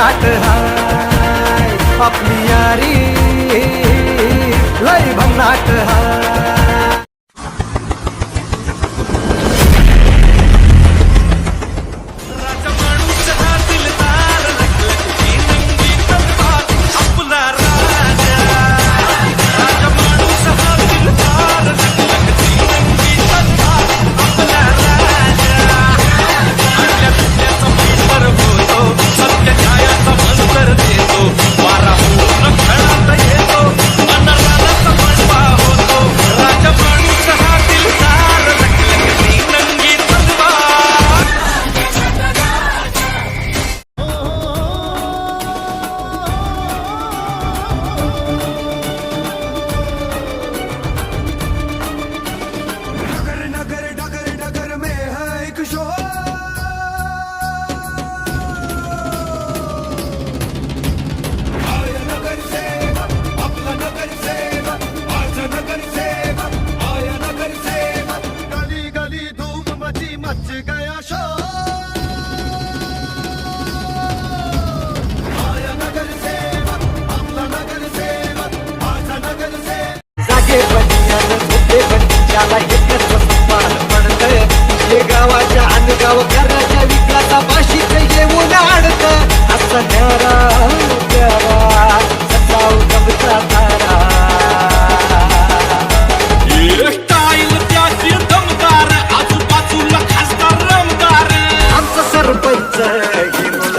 लई हा. धूम मच गया शो आय नगर सेवक आपला नगर सेवक आज नगर सेवक जागे एकच हे गावाच्या अनगाव घराच्या विकासा येऊन अडत असा